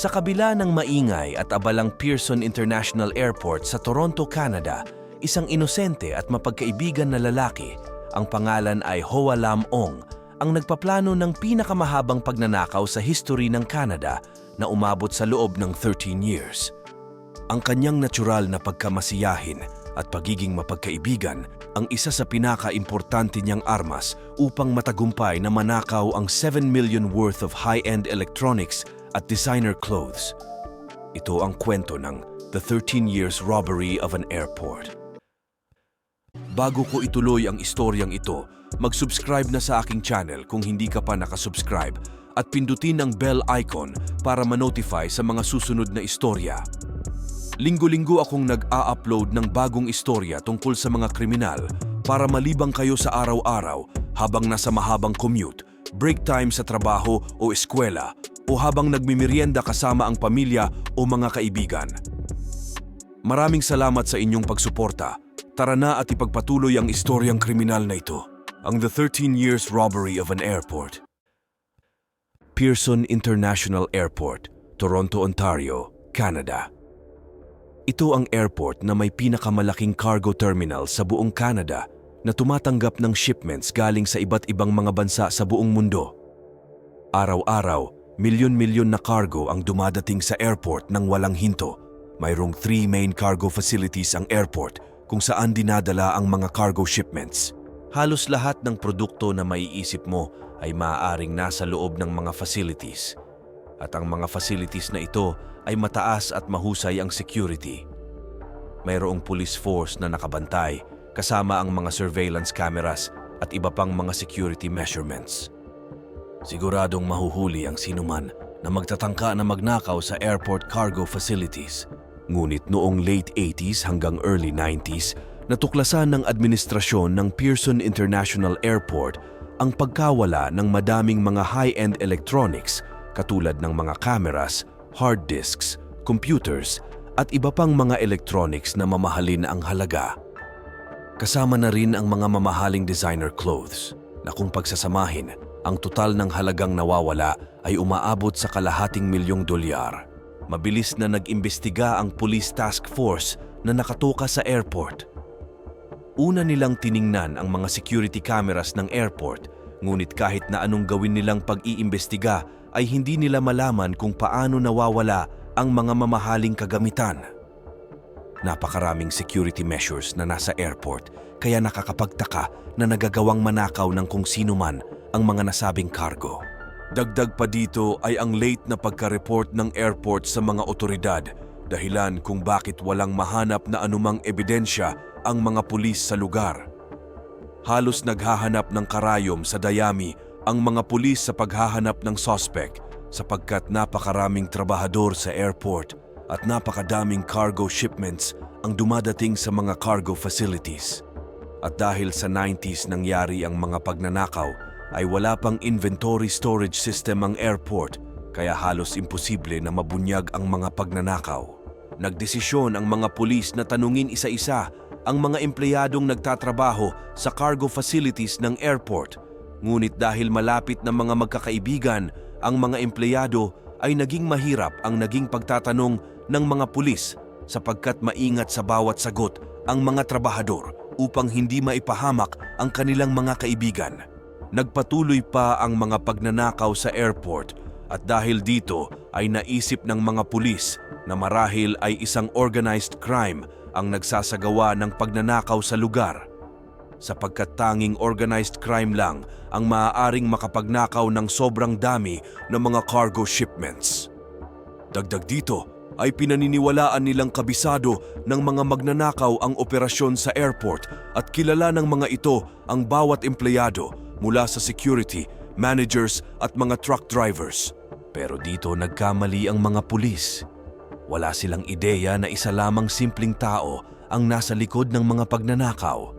Sa kabila ng maingay at abalang Pearson International Airport sa Toronto, Canada, isang inosente at mapagkaibigan na lalaki, ang pangalan ay Hoa Lam Ong, ang nagpaplano ng pinakamahabang pagnanakaw sa history ng Canada na umabot sa loob ng 13 years. Ang kanyang natural na pagkamasiyahin at pagiging mapagkaibigan ang isa sa pinaka-importante niyang armas upang matagumpay na manakaw ang 7 million worth of high-end electronics at designer clothes. Ito ang kwento ng The 13 Years Robbery of an Airport. Bago ko ituloy ang istoryang ito, mag-subscribe na sa aking channel kung hindi ka pa nakasubscribe at pindutin ang bell icon para ma-notify sa mga susunod na istorya. Linggo-linggo akong nag-a-upload ng bagong istorya tungkol sa mga kriminal para malibang kayo sa araw-araw habang nasa mahabang commute, break time sa trabaho o eskwela o habang nagmimerienda kasama ang pamilya o mga kaibigan. Maraming salamat sa inyong pagsuporta. Tara na at ipagpatuloy ang istoryang kriminal na ito. Ang The 13 Years Robbery of an Airport. Pearson International Airport, Toronto, Ontario, Canada. Ito ang airport na may pinakamalaking cargo terminal sa buong Canada na tumatanggap ng shipments galing sa iba't ibang mga bansa sa buong mundo. Araw-araw, milyon-milyon na cargo ang dumadating sa airport ng walang hinto. Mayroong three main cargo facilities ang airport kung saan dinadala ang mga cargo shipments. Halos lahat ng produkto na maiisip mo ay maaaring nasa loob ng mga facilities. At ang mga facilities na ito ay mataas at mahusay ang security. Mayroong police force na nakabantay kasama ang mga surveillance cameras at iba pang mga security measurements. Siguradong mahuhuli ang sinuman na magtatangka na magnakaw sa airport cargo facilities. Ngunit noong late 80s hanggang early 90s, natuklasan ng administrasyon ng Pearson International Airport ang pagkawala ng madaming mga high-end electronics katulad ng mga cameras, hard disks, computers, at iba pang mga electronics na mamahalin ang halaga. Kasama na rin ang mga mamahaling designer clothes na kung pagsasamahin, ang total ng halagang nawawala ay umaabot sa kalahating milyong dolyar. Mabilis na nag-imbestiga ang Police Task Force na nakatoka sa airport. Una nilang tiningnan ang mga security cameras ng airport, ngunit kahit na anong gawin nilang pag-iimbestiga ay hindi nila malaman kung paano nawawala ang mga mamahaling kagamitan. Napakaraming security measures na nasa airport kaya nakakapagtaka na nagagawang manakaw ng kung sino man ang mga nasabing cargo. Dagdag pa dito ay ang late na pagka-report ng airport sa mga otoridad dahilan kung bakit walang mahanap na anumang ebidensya ang mga pulis sa lugar. Halos naghahanap ng karayom sa dayami ang mga pulis sa paghahanap ng suspect sapagkat napakaraming trabahador sa airport at napakadaming cargo shipments ang dumadating sa mga cargo facilities. At dahil sa 90s nangyari ang mga pagnanakaw, ay wala pang inventory storage system ang airport kaya halos imposible na mabunyag ang mga pagnanakaw. Nagdesisyon ang mga pulis na tanungin isa-isa ang mga empleyadong nagtatrabaho sa cargo facilities ng airport. Ngunit dahil malapit na mga magkakaibigan, ang mga empleyado ay naging mahirap ang naging pagtatanong ng mga pulis sapagkat maingat sa bawat sagot ang mga trabahador upang hindi maipahamak ang kanilang mga kaibigan. Nagpatuloy pa ang mga pagnanakaw sa airport at dahil dito ay naisip ng mga pulis na marahil ay isang organized crime ang nagsasagawa ng pagnanakaw sa lugar sapagkat tanging organized crime lang ang maaaring makapagnakaw ng sobrang dami ng mga cargo shipments. Dagdag dito ay pinaniniwalaan nilang kabisado ng mga magnanakaw ang operasyon sa airport at kilala ng mga ito ang bawat empleyado mula sa security, managers at mga truck drivers. Pero dito nagkamali ang mga pulis. Wala silang ideya na isa lamang simpleng tao ang nasa likod ng mga pagnanakaw.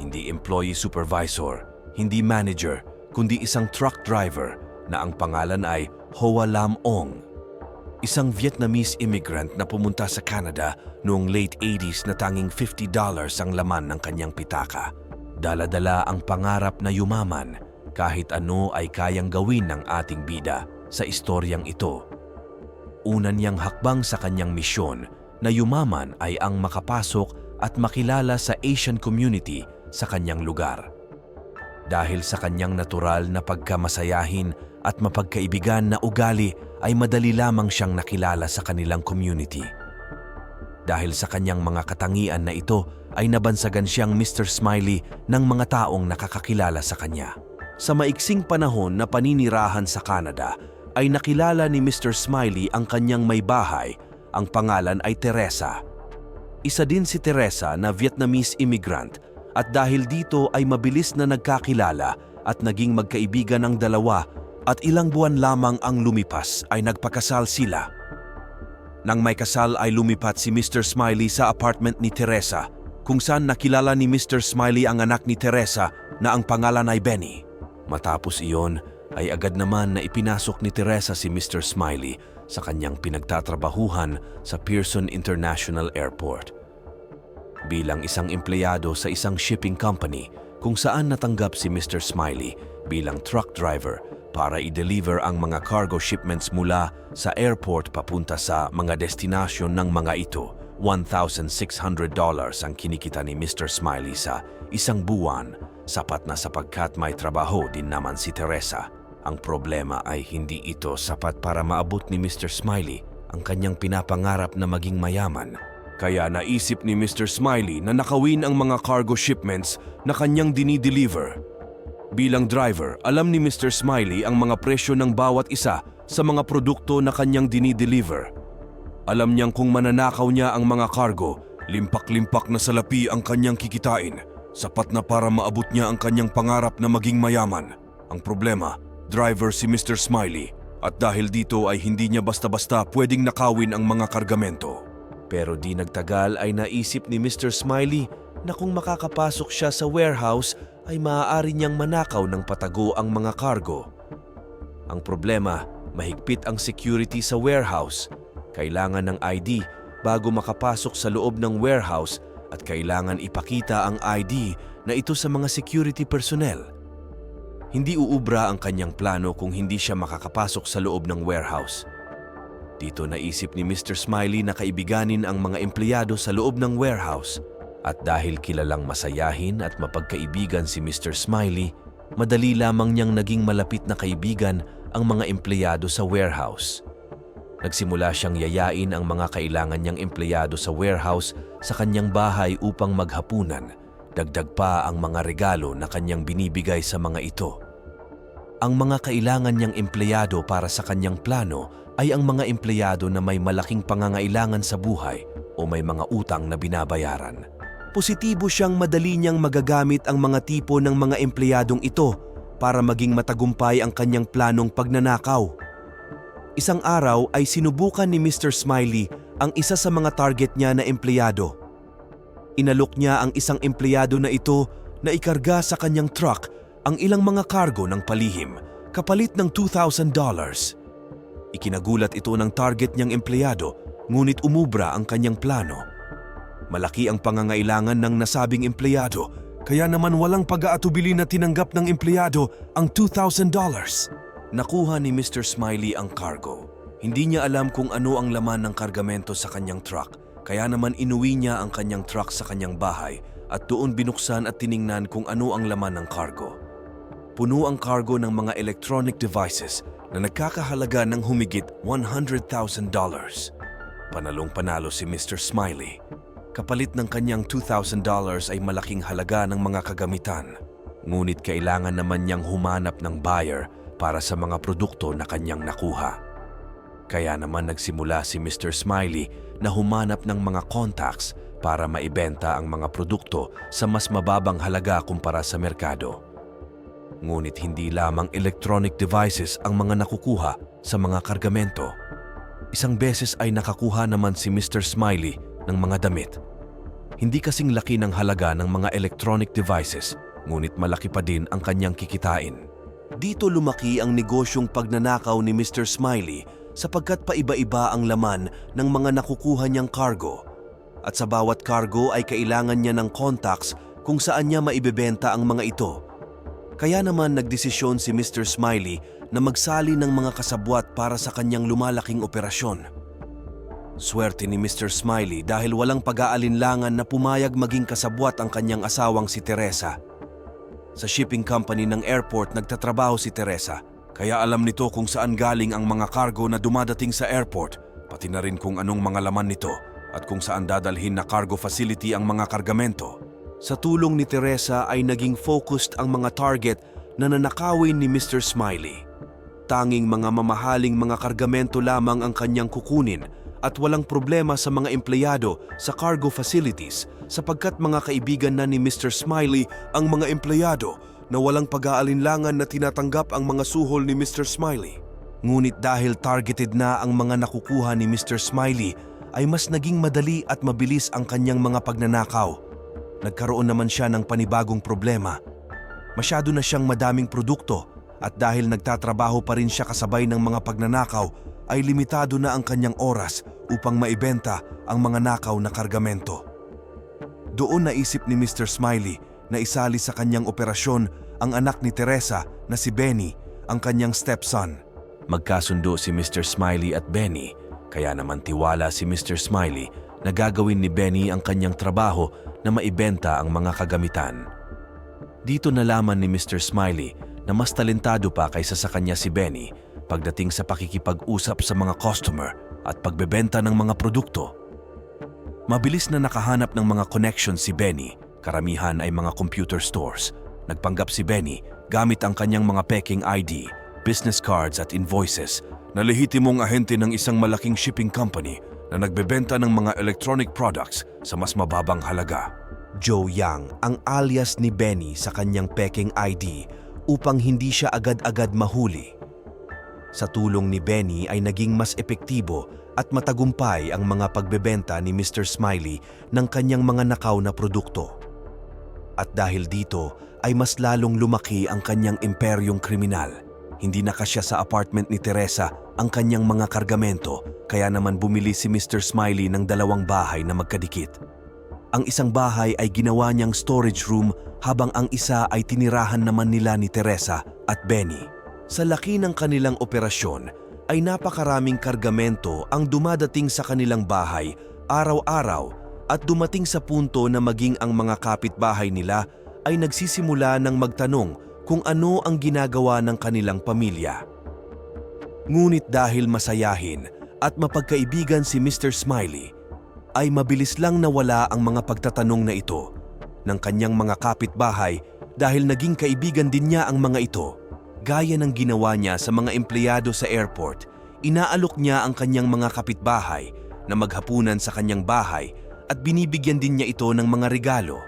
Hindi employee supervisor, hindi manager, kundi isang truck driver na ang pangalan ay Hoa Lam Ong. Isang Vietnamese immigrant na pumunta sa Canada noong late 80s na tanging $50 ang laman ng kanyang pitaka. Daladala ang pangarap na yumaman kahit ano ay kayang gawin ng ating bida sa istoryang ito. una niyang hakbang sa kanyang misyon na yumaman ay ang makapasok at makilala sa Asian community sa kanyang lugar. Dahil sa kanyang natural na pagkamasayahin at mapagkaibigan na ugali ay madali lamang siyang nakilala sa kanilang community. Dahil sa kanyang mga katangian na ito ay nabansagan siyang Mr. Smiley ng mga taong nakakakilala sa kanya. Sa maiksing panahon na paninirahan sa Canada, ay nakilala ni Mr. Smiley ang kanyang may bahay. Ang pangalan ay Teresa. Isa din si Teresa na Vietnamese immigrant at dahil dito ay mabilis na nagkakilala at naging magkaibigan ang dalawa at ilang buwan lamang ang lumipas ay nagpakasal sila. Nang may kasal ay lumipat si Mr. Smiley sa apartment ni Teresa kung saan nakilala ni Mr. Smiley ang anak ni Teresa na ang pangalan ay Benny. Matapos iyon ay agad naman na ipinasok ni Teresa si Mr. Smiley sa kanyang pinagtatrabahuhan sa Pearson International Airport. Bilang isang empleyado sa isang shipping company kung saan natanggap si Mr. Smiley bilang truck driver para i-deliver ang mga cargo shipments mula sa airport papunta sa mga destinasyon ng mga ito. $1,600 ang kinikita ni Mr. Smiley sa isang buwan, sapat na sapagkat may trabaho din naman si Teresa. Ang problema ay hindi ito sapat para maabot ni Mr. Smiley ang kanyang pinapangarap na maging mayaman. Kaya naisip ni Mr. Smiley na nakawin ang mga cargo shipments na kanyang dinideliver Bilang driver, alam ni Mr. Smiley ang mga presyo ng bawat isa sa mga produkto na kanyang dinideliver. Alam niyang kung mananakaw niya ang mga cargo, limpak-limpak na salapi ang kanyang kikitain, sapat na para maabot niya ang kanyang pangarap na maging mayaman. Ang problema, driver si Mr. Smiley at dahil dito ay hindi niya basta-basta pwedeng nakawin ang mga kargamento. Pero di nagtagal ay naisip ni Mr. Smiley na kung makakapasok siya sa warehouse ay maaari niyang manakaw ng patago ang mga cargo. Ang problema, mahigpit ang security sa warehouse. Kailangan ng ID bago makapasok sa loob ng warehouse at kailangan ipakita ang ID na ito sa mga security personnel. Hindi uubra ang kanyang plano kung hindi siya makakapasok sa loob ng warehouse. Dito naisip ni Mr. Smiley na kaibiganin ang mga empleyado sa loob ng warehouse at dahil kilalang masayahin at mapagkaibigan si Mr. Smiley, madali lamang niyang naging malapit na kaibigan ang mga empleyado sa warehouse. Nagsimula siyang yayain ang mga kailangan niyang empleyado sa warehouse sa kanyang bahay upang maghapunan. Dagdag pa ang mga regalo na kanyang binibigay sa mga ito. Ang mga kailangan niyang empleyado para sa kanyang plano ay ang mga empleyado na may malaking pangangailangan sa buhay o may mga utang na binabayaran positibo siyang madali niyang magagamit ang mga tipo ng mga empleyadong ito para maging matagumpay ang kanyang planong pagnanakaw. Isang araw ay sinubukan ni Mr. Smiley ang isa sa mga target niya na empleyado. Inalok niya ang isang empleyado na ito na ikarga sa kanyang truck ang ilang mga kargo ng palihim kapalit ng $2,000. Ikinagulat ito ng target niyang empleyado ngunit umubra ang kanyang plano. Malaki ang pangangailangan ng nasabing empleyado, kaya naman walang pag-aatubili na tinanggap ng empleyado ang $2,000. Nakuha ni Mr. Smiley ang cargo. Hindi niya alam kung ano ang laman ng kargamento sa kanyang truck, kaya naman inuwi niya ang kanyang truck sa kanyang bahay at doon binuksan at tiningnan kung ano ang laman ng cargo. Puno ang cargo ng mga electronic devices na nagkakahalaga ng humigit $100,000. Panalong panalo si Mr. Smiley Kapalit ng kanyang $2,000 ay malaking halaga ng mga kagamitan. Ngunit kailangan naman niyang humanap ng buyer para sa mga produkto na kanyang nakuha. Kaya naman nagsimula si Mr. Smiley na humanap ng mga contacts para maibenta ang mga produkto sa mas mababang halaga kumpara sa merkado. Ngunit hindi lamang electronic devices ang mga nakukuha sa mga kargamento. Isang beses ay nakakuha naman si Mr. Smiley ng mga damit. Hindi kasing laki ng halaga ng mga electronic devices, ngunit malaki pa din ang kanyang kikitain. Dito lumaki ang negosyong pagnanakaw ni Mr. Smiley sapagkat paiba-iba ang laman ng mga nakukuha niyang cargo. At sa bawat cargo ay kailangan niya ng contacts kung saan niya maibebenta ang mga ito. Kaya naman nagdesisyon si Mr. Smiley na magsali ng mga kasabwat para sa kanyang lumalaking operasyon. Swerte ni Mr. Smiley dahil walang pag-aalinlangan na pumayag maging kasabwat ang kanyang asawang si Teresa. Sa shipping company ng airport nagtatrabaho si Teresa, kaya alam nito kung saan galing ang mga cargo na dumadating sa airport, pati na rin kung anong mga laman nito at kung saan dadalhin na cargo facility ang mga kargamento. Sa tulong ni Teresa ay naging focused ang mga target na nanakawin ni Mr. Smiley. Tanging mga mamahaling mga kargamento lamang ang kanyang kukunin at walang problema sa mga empleyado sa cargo facilities sapagkat mga kaibigan na ni Mr. Smiley ang mga empleyado na walang pag-aalinlangan na tinatanggap ang mga suhol ni Mr. Smiley. Ngunit dahil targeted na ang mga nakukuha ni Mr. Smiley ay mas naging madali at mabilis ang kanyang mga pagnanakaw. Nagkaroon naman siya ng panibagong problema. Masyado na siyang madaming produkto at dahil nagtatrabaho pa rin siya kasabay ng mga pagnanakaw ay limitado na ang kanyang oras upang maibenta ang mga nakaw na kargamento. Doon naisip ni Mr. Smiley na isali sa kanyang operasyon ang anak ni Teresa na si Benny, ang kanyang stepson. Magkasundo si Mr. Smiley at Benny, kaya naman tiwala si Mr. Smiley na gagawin ni Benny ang kanyang trabaho na maibenta ang mga kagamitan. Dito nalaman ni Mr. Smiley na mas talentado pa kaysa sa kanya si Benny pagdating sa pakikipag-usap sa mga customer at pagbebenta ng mga produkto. Mabilis na nakahanap ng mga connection si Benny, karamihan ay mga computer stores. Nagpanggap si Benny gamit ang kanyang mga peking ID, business cards at invoices na lehitimong ahente ng isang malaking shipping company na nagbebenta ng mga electronic products sa mas mababang halaga. Joe Yang ang alias ni Benny sa kanyang peking ID upang hindi siya agad-agad mahuli. Sa tulong ni Benny ay naging mas epektibo at matagumpay ang mga pagbebenta ni Mr. Smiley ng kanyang mga nakaw na produkto. At dahil dito ay mas lalong lumaki ang kanyang imperyong kriminal. Hindi na kasya sa apartment ni Teresa ang kanyang mga kargamento kaya naman bumili si Mr. Smiley ng dalawang bahay na magkadikit. Ang isang bahay ay ginawa niyang storage room habang ang isa ay tinirahan naman nila ni Teresa at Benny. Sa laki ng kanilang operasyon ay napakaraming kargamento ang dumadating sa kanilang bahay araw-araw at dumating sa punto na maging ang mga kapitbahay nila ay nagsisimula ng magtanong kung ano ang ginagawa ng kanilang pamilya. Ngunit dahil masayahin at mapagkaibigan si Mr. Smiley, ay mabilis lang nawala ang mga pagtatanong na ito ng kanyang mga kapitbahay dahil naging kaibigan din niya ang mga ito. Gaya ng ginawa niya sa mga empleyado sa airport, inaalok niya ang kanyang mga kapitbahay na maghapunan sa kanyang bahay at binibigyan din niya ito ng mga regalo.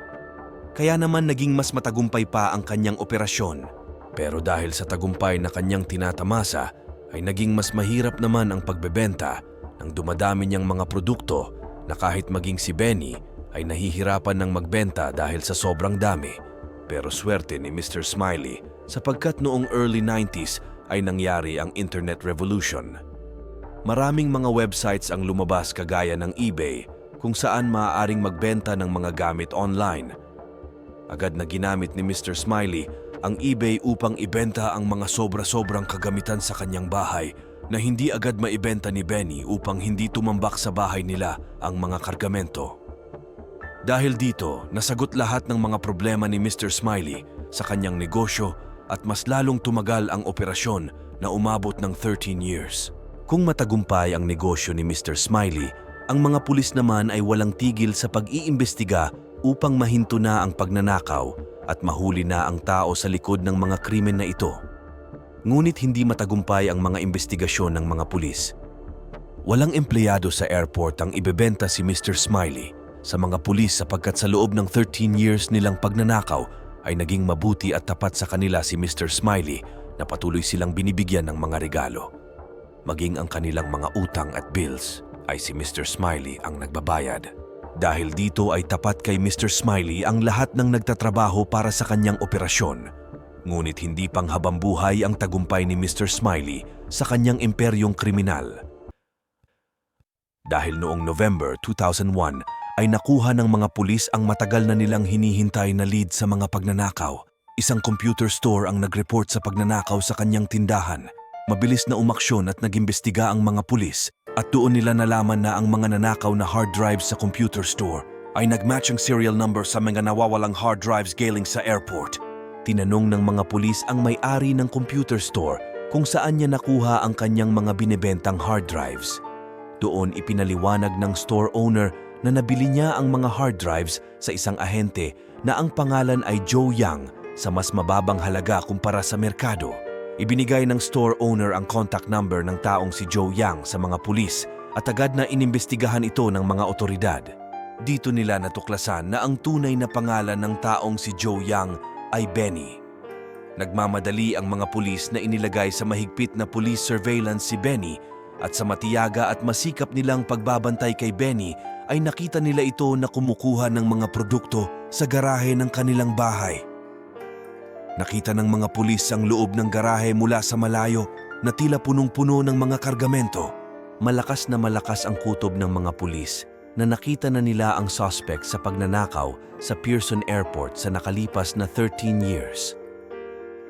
Kaya naman naging mas matagumpay pa ang kanyang operasyon. Pero dahil sa tagumpay na kanyang tinatamasa, ay naging mas mahirap naman ang pagbebenta ng dumadami niyang mga produkto na kahit maging si Benny ay nahihirapan ng magbenta dahil sa sobrang dami. Pero swerte ni Mr. Smiley sapagkat noong early 90s ay nangyari ang internet revolution. Maraming mga websites ang lumabas kagaya ng eBay kung saan maaaring magbenta ng mga gamit online. Agad na ginamit ni Mr. Smiley ang eBay upang ibenta ang mga sobra-sobrang kagamitan sa kanyang bahay na hindi agad maibenta ni Benny upang hindi tumambak sa bahay nila ang mga kargamento. Dahil dito, nasagot lahat ng mga problema ni Mr. Smiley sa kanyang negosyo at mas lalong tumagal ang operasyon na umabot ng 13 years. Kung matagumpay ang negosyo ni Mr. Smiley, ang mga pulis naman ay walang tigil sa pag-iimbestiga upang mahinto na ang pagnanakaw at mahuli na ang tao sa likod ng mga krimen na ito. Ngunit hindi matagumpay ang mga investigasyon ng mga pulis. Walang empleyado sa airport ang ibebenta si Mr. Smiley sa mga pulis sapagkat sa loob ng 13 years nilang pagnanakaw ay naging mabuti at tapat sa kanila si Mr. Smiley na patuloy silang binibigyan ng mga regalo. Maging ang kanilang mga utang at bills ay si Mr. Smiley ang nagbabayad. Dahil dito ay tapat kay Mr. Smiley ang lahat ng nagtatrabaho para sa kanyang operasyon. Ngunit hindi pang habambuhay ang tagumpay ni Mr. Smiley sa kanyang imperyong kriminal. Dahil noong November 2001 ay nakuha ng mga pulis ang matagal na nilang hinihintay na lead sa mga pagnanakaw. Isang computer store ang nag-report sa pagnanakaw sa kanyang tindahan. Mabilis na umaksyon at nagimbestiga ang mga pulis at doon nila nalaman na ang mga nanakaw na hard drives sa computer store ay nagmatch ang serial number sa mga nawawalang hard drives galing sa airport. Tinanong ng mga pulis ang may-ari ng computer store kung saan niya nakuha ang kanyang mga binibentang hard drives. Doon ipinaliwanag ng store owner na nabili niya ang mga hard drives sa isang ahente na ang pangalan ay Joe Yang sa mas mababang halaga kumpara sa merkado. Ibinigay ng store owner ang contact number ng taong si Joe Yang sa mga pulis at agad na inimbestigahan ito ng mga otoridad. Dito nila natuklasan na ang tunay na pangalan ng taong si Joe Yang ay Benny. Nagmamadali ang mga pulis na inilagay sa mahigpit na police surveillance si Benny at sa matiyaga at masikap nilang pagbabantay kay Benny ay nakita nila ito na kumukuha ng mga produkto sa garahe ng kanilang bahay. Nakita ng mga pulis ang loob ng garahe mula sa malayo na tila punong-puno ng mga kargamento. Malakas na malakas ang kutob ng mga pulis na nakita na nila ang suspect sa pagnanakaw sa Pearson Airport sa nakalipas na 13 years.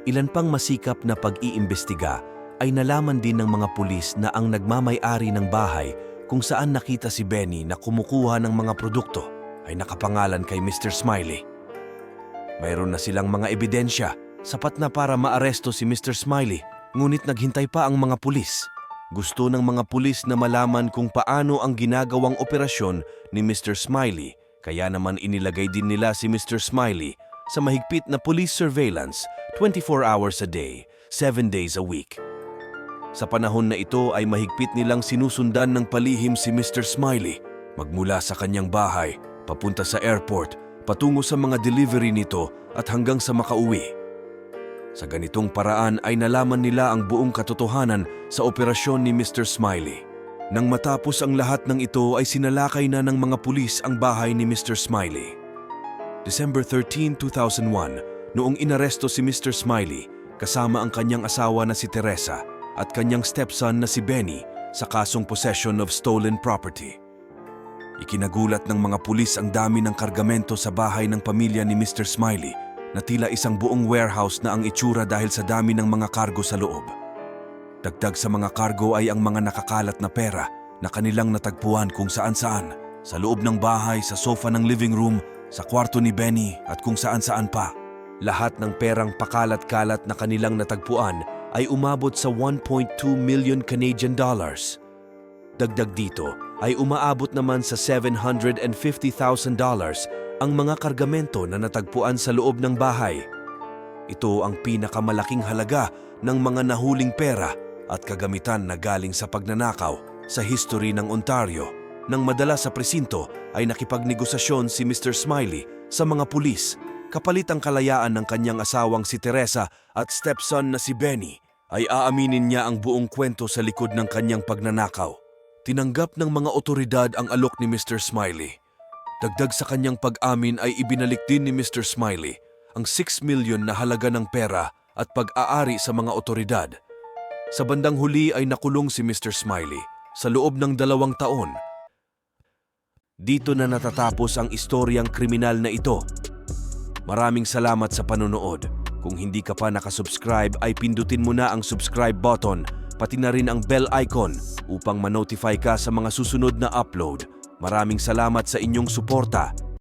Ilan pang masikap na pag-iimbestiga ay nalaman din ng mga pulis na ang nagmamay-ari ng bahay kung saan nakita si Benny na kumukuha ng mga produkto ay nakapangalan kay Mr. Smiley. Mayroon na silang mga ebidensya, sapat na para maaresto si Mr. Smiley, ngunit naghintay pa ang mga pulis. Gusto ng mga pulis na malaman kung paano ang ginagawang operasyon ni Mr. Smiley, kaya naman inilagay din nila si Mr. Smiley sa mahigpit na police surveillance 24 hours a day, 7 days a week. Sa panahon na ito ay mahigpit nilang sinusundan ng palihim si Mr. Smiley magmula sa kanyang bahay, papunta sa airport, patungo sa mga delivery nito at hanggang sa makauwi. Sa ganitong paraan ay nalaman nila ang buong katotohanan sa operasyon ni Mr. Smiley. Nang matapos ang lahat ng ito ay sinalakay na ng mga pulis ang bahay ni Mr. Smiley. December 13, 2001, noong inaresto si Mr. Smiley kasama ang kanyang asawa na si Teresa at kanyang stepson na si Benny sa kasong possession of stolen property. Ikinagulat ng mga pulis ang dami ng kargamento sa bahay ng pamilya ni Mr. Smiley na tila isang buong warehouse na ang itsura dahil sa dami ng mga kargo sa loob. Dagdag sa mga kargo ay ang mga nakakalat na pera na kanilang natagpuan kung saan-saan, sa loob ng bahay, sa sofa ng living room, sa kwarto ni Benny at kung saan-saan pa. Lahat ng perang pakalat-kalat na kanilang natagpuan ay umabot sa 1.2 million Canadian dollars. Dagdag dito ay umaabot naman sa $750,000 ang mga kargamento na natagpuan sa loob ng bahay. Ito ang pinakamalaking halaga ng mga nahuling pera at kagamitan na galing sa pagnanakaw sa history ng Ontario. Nang madala sa presinto ay nakipagnegosasyon si Mr. Smiley sa mga pulis kapalit ang kalayaan ng kanyang asawang si Teresa at stepson na si Benny ay aaminin niya ang buong kwento sa likod ng kanyang pagnanakaw. Tinanggap ng mga otoridad ang alok ni Mr. Smiley. Dagdag sa kanyang pag-amin ay ibinalik din ni Mr. Smiley ang 6 milyon na halaga ng pera at pag-aari sa mga otoridad. Sa bandang huli ay nakulong si Mr. Smiley sa loob ng dalawang taon. Dito na natatapos ang istoryang kriminal na ito. Maraming salamat sa panonood. Kung hindi ka pa nakasubscribe ay pindutin mo na ang subscribe button pati na rin ang bell icon upang ma-notify ka sa mga susunod na upload. Maraming salamat sa inyong suporta.